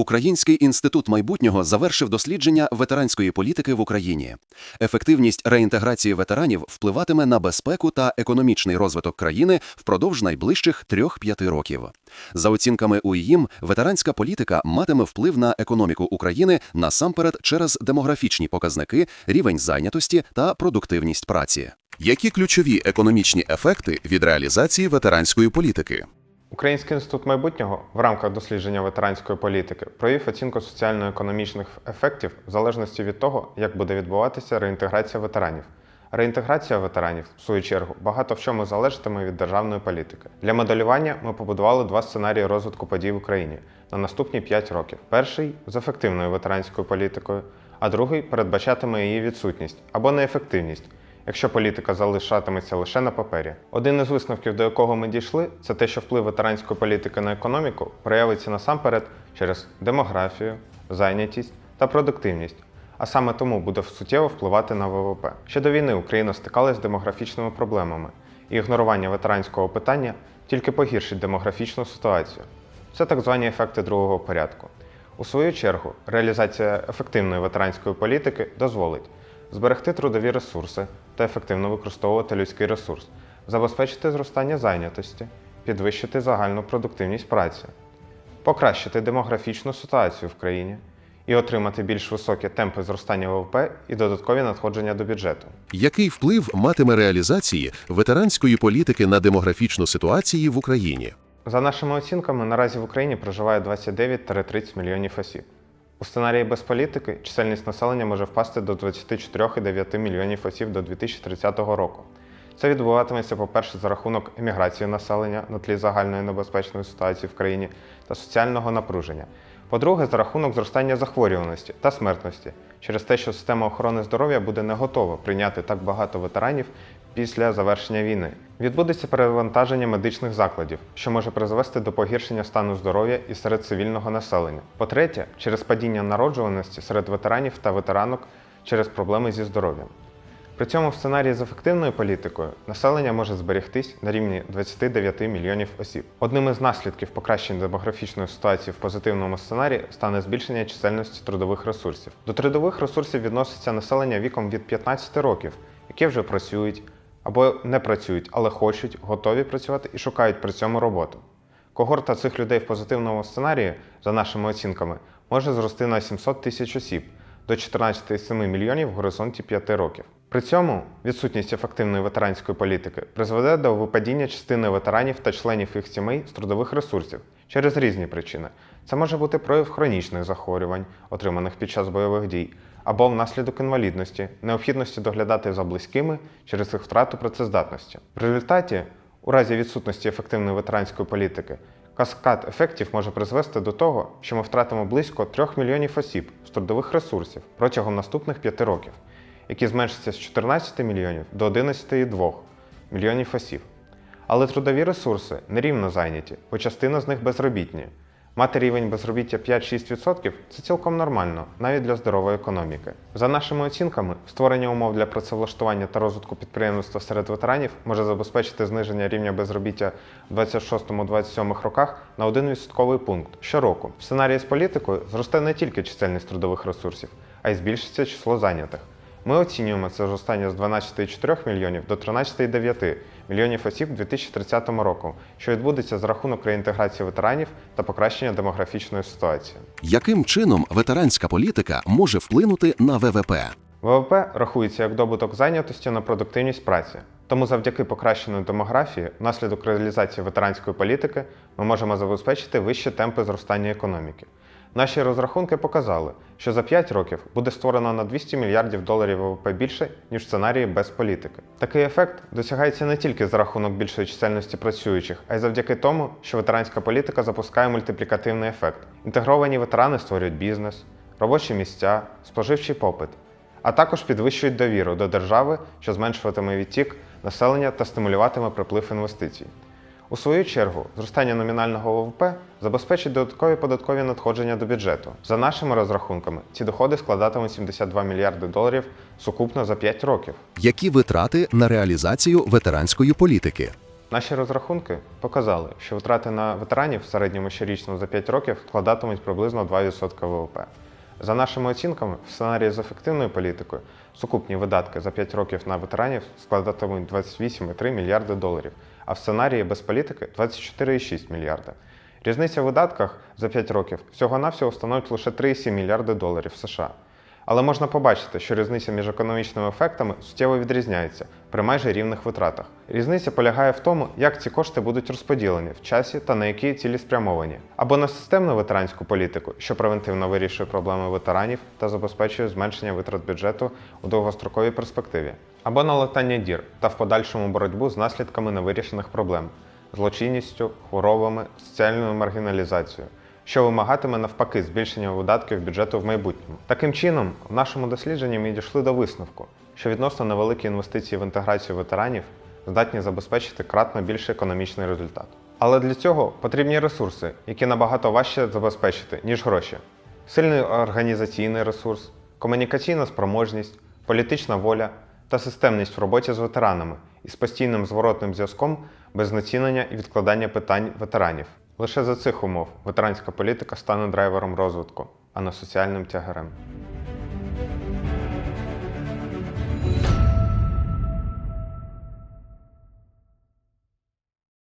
Український інститут майбутнього завершив дослідження ветеранської політики в Україні. Ефективність реінтеграції ветеранів впливатиме на безпеку та економічний розвиток країни впродовж найближчих 3-5 років. За оцінками УІМ, ветеранська політика матиме вплив на економіку України насамперед через демографічні показники, рівень зайнятості та продуктивність праці. Які ключові економічні ефекти від реалізації ветеранської політики? Український інститут майбутнього в рамках дослідження ветеранської політики провів оцінку соціально-економічних ефектів в залежності від того, як буде відбуватися реінтеграція ветеранів. Реінтеграція ветеранів, в свою чергу, багато в чому залежатиме від державної політики. Для моделювання ми побудували два сценарії розвитку подій в Україні на наступні 5 років. Перший з ефективною ветеранською політикою, а другий передбачатиме її відсутність або неефективність якщо політика залишатиметься лише на папері. Один із висновків, до якого ми дійшли, це те, що вплив ветеранської політики на економіку проявиться насамперед через демографію, зайнятість та продуктивність. А саме тому буде суттєво впливати на ВВП. Ще до війни Україна стикалася з демографічними проблемами, і ігнорування ветеранського питання тільки погіршить демографічну ситуацію. Це так звані ефекти другого порядку. У свою чергу, реалізація ефективної ветеранської політики дозволить зберегти трудові ресурси та ефективно використовувати людський ресурс, забезпечити зростання зайнятості, підвищити загальну продуктивність праці, покращити демографічну ситуацію в країні і отримати більш високі темпи зростання ВВП і додаткові надходження до бюджету. Який вплив матиме реалізації ветеранської політики на демографічну ситуацію в Україні? За нашими оцінками, наразі в Україні проживає 29-30 мільйонів осіб. У сценарії без політики чисельність населення може впасти до 24,9 мільйонів осіб до 2030 року. Це відбуватиметься, по-перше, за рахунок еміграції населення на тлі загальної небезпечної ситуації в країні та соціального напруження. По-друге, за рахунок зростання захворюваності та смертності через те, що система охорони здоров'я буде не готова прийняти так багато ветеранів після завершення війни. Відбудеться перевантаження медичних закладів, що може призвести до погіршення стану здоров'я і серед цивільного населення. По-третє, через падіння народжуваності серед ветеранів та ветеранок через проблеми зі здоров'ям. При цьому в сценарії з ефективною політикою населення може зберегтись на рівні 29 мільйонів осіб. Одним із наслідків покращення демографічної ситуації в позитивному сценарії стане збільшення чисельності трудових ресурсів. До трудових ресурсів відноситься населення віком від 15 років, які вже працюють або не працюють, але хочуть, готові працювати і шукають при цьому роботу. Когорта цих людей в позитивному сценарії, за нашими оцінками, може зрости на 700 тисяч осіб до 14,7 мільйонів в горизонті 5 років. При цьому відсутність ефективної ветеранської політики призведе до випадіння частини ветеранів та членів їх сімей з трудових ресурсів через різні причини. Це може бути прояв хронічних захворювань, отриманих під час бойових дій, або внаслідок інвалідності, необхідності доглядати за близькими через їх втрату працездатності. В результаті, у разі відсутності ефективної ветеранської політики, каскад ефектів може призвести до того, що ми втратимо близько 3 мільйонів осіб з трудових ресурсів протягом наступних 5 років які зменшаться з 14 мільйонів до 11,2 мільйонів осіб. Але трудові ресурси нерівно зайняті, бо частина з них безробітні. Мати рівень безробіття 5-6% це цілком нормально, навіть для здорової економіки. За нашими оцінками, створення умов для працевлаштування та розвитку підприємництва серед ветеранів може забезпечити зниження рівня безробіття в 26-27 роках на 1 відсотковий пункт щороку. В сценарії з політикою зросте не тільки чисельність трудових ресурсів, а й збільшиться число зайнятих. Ми оцінюємо це зростання з 12,4 мільйонів до 13,9 мільйонів осіб у 2030 року, що відбудеться з рахунок реінтеграції ветеранів та покращення демографічної ситуації. Яким чином ветеранська політика може вплинути на ВВП? ВВП рахується як добуток зайнятості на продуктивність праці. Тому завдяки покращеній демографії, внаслідок реалізації ветеранської політики, ми можемо забезпечити вищі темпи зростання економіки. Наші розрахунки показали, що за 5 років буде створено на 200 мільярдів доларів ВВП більше, ніж в сценарії без політики. Такий ефект досягається не тільки за рахунок більшої чисельності працюючих, а й завдяки тому, що ветеранська політика запускає мультиплікативний ефект. Інтегровані ветерани створюють бізнес, робочі місця, споживчий попит, а також підвищують довіру до держави, що зменшуватиме відтік населення та стимулюватиме приплив інвестицій. У свою чергу, зростання номінального ВВП забезпечить додаткові податкові надходження до бюджету. За нашими розрахунками, ці доходи складатимуть 72 мільярди доларів сукупно за 5 років. Які витрати на реалізацію ветеранської політики? Наші розрахунки показали, що витрати на ветеранів в середньому щорічно за 5 років складатимуть приблизно 2% ВВП. За нашими оцінками, в сценарії з ефективною політикою сукупні видатки за 5 років на ветеранів складатимуть 28,3 мільярди доларів, а в сценарії без політики 24,6 мільярда. Різниця в видатках за 5 років всього-навсього становить лише 3,7 мільярди доларів США. Але можна побачити, що різниця між економічними ефектами суттєво відрізняється при майже рівних витратах. Різниця полягає в тому, як ці кошти будуть розподілені в часі та на які цілі спрямовані, або на системну ветеранську політику, що превентивно вирішує проблеми ветеранів та забезпечує зменшення витрат бюджету у довгостроковій перспективі, або на латання дір та в подальшому боротьбу з наслідками невирішених проблем, злочинністю, хворобами, соціальною маргіналізацією що вимагатиме навпаки збільшення видатків бюджету в майбутньому. Таким чином, в нашому дослідженні ми дійшли до висновку, що відносно невеликі інвестиції в інтеграцію ветеранів здатні забезпечити кратно більший економічний результат. Але для цього потрібні ресурси, які набагато важче забезпечити, ніж гроші. Сильний організаційний ресурс, комунікаційна спроможність, політична воля та системність в роботі з ветеранами із постійним зворотним зв'язком без знецінення і відкладання питань ветеранів. Лише за цих умов ветеранська політика стане драйвером розвитку, а не соціальним тягарем.